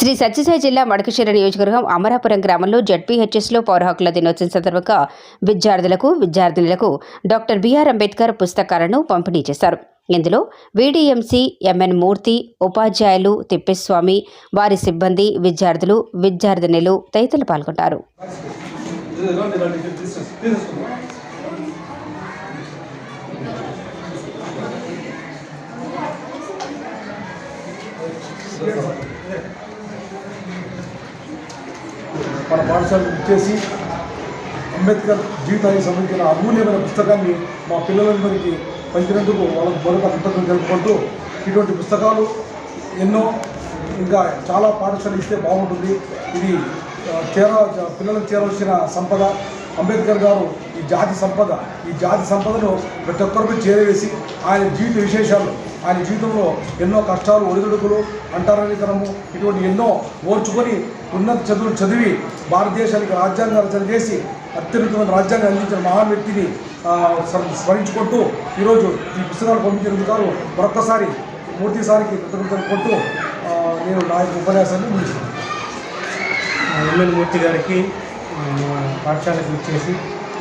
శ్రీ సత్యసాయి జిల్లా మడకశిర నియోజకవర్గం అమరాపురం గ్రామంలో జడ్పీహెచ్ఎస్లో పౌర హక్కుల దినోత్సవం సందర్భంగా విద్యార్థులకు విద్యార్థినులకు డాక్టర్ బిఆర్ అంబేద్కర్ పుస్తకాలను పంపిణీ చేశారు ఇందులో వీడీఎంసీ ఎంఎన్ మూర్తి ఉపాధ్యాయులు తిప్పేస్వామి వారి సిబ్బంది విద్యార్థులు విద్యార్థినులు తదితరులు పాల్గొంటారు Thank you. మన పాఠశాలకు ఇచ్చేసి అంబేద్కర్ జీవితానికి సంబంధించిన అమూల్యమైన పుస్తకాన్ని మా పిల్లలందరికీ పంచినందుకు వాళ్ళకు మరొక కృతజ్ఞతలు జరుపుకుంటూ ఇటువంటి పుస్తకాలు ఎన్నో ఇంకా చాలా పాఠశాలలు ఇస్తే బాగుంటుంది. ఇది చేర పిల్లలకు చేరవలసిన సంపద. అంబేద్కర్ గారు ఈ జాతి సంపద ఈ జాతి సంపదను ప్రతి ఒక్కరికి చేరవేసి ఆయన జీవిత విశేషాలు ఆయన జీవితంలో ఎన్నో కష్టాలు ఒడిదుడుకులు అంటరానితనము ఇటువంటి ఎన్నో ఓర్చుకొని ఉన్నత చదువులు చదివి భారతదేశానికి రాజ్యాంగ రచన చేసి అత్యున్నతమైన రాజ్యాంగం అందించిన మహాన్ వ్యక్తిని స్మరించుకుంటూ ఈరోజు ఈ పుస్తకాలు పంపించినందుకు మరొక్కసారి మూర్తి సారికి కృతజ్ఞతలు కొట్టు నేను నా యొక్క ఉపన్యాసాన్ని ముగిస్తాను ఎమ్మెల్యే మూర్తి గారికి పాఠశాలకు ఇచ్చేసి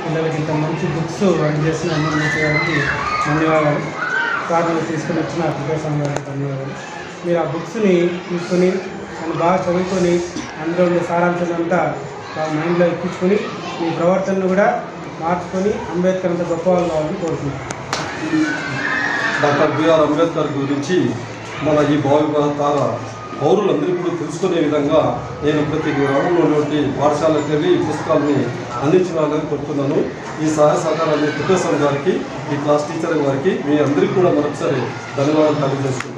పిల్లలకి ఇంత మంచి బుక్స్ అందజేసిన ఎమ్మెల్యే మూర్తి గారికి ధన్యవాదాలు. కారణాలు తీసుకుని వచ్చిన అప్లికేషన్ గారికి ధన్యవాదాలు. మీరు ఆ బుక్స్ని తీసుకొని నన్ను బాగా చదువుకొని అందులో ఉండే సారాంశం అంతా బాగా మైండ్లో ఎక్కించుకొని మీ ప్రవర్తనను కూడా మార్చుకొని అంబేద్కర్ అంత గొప్ప వాళ్ళు కావాలని కోరుతున్నాను డాక్టర్ బిఆర్ అంబేద్కర్ గురించి మన ఈ భావితార పౌరులందరూ కూడా తెలుసుకునే విధంగా నేను ప్రతి గ్రామంలో ఉన్నటువంటి పాఠశాలకు వెళ్ళి పుస్తకాలని అందించాలని కోరుతున్నాను ఈ సహాయ సహకారాన్ని ప్రొఫెసర్ గారికి ఈ క్లాస్ టీచర్ గారికి మీ అందరికీ కూడా మరొకసారి ధన్యవాదాలు తెలియజేస్తున్నాను.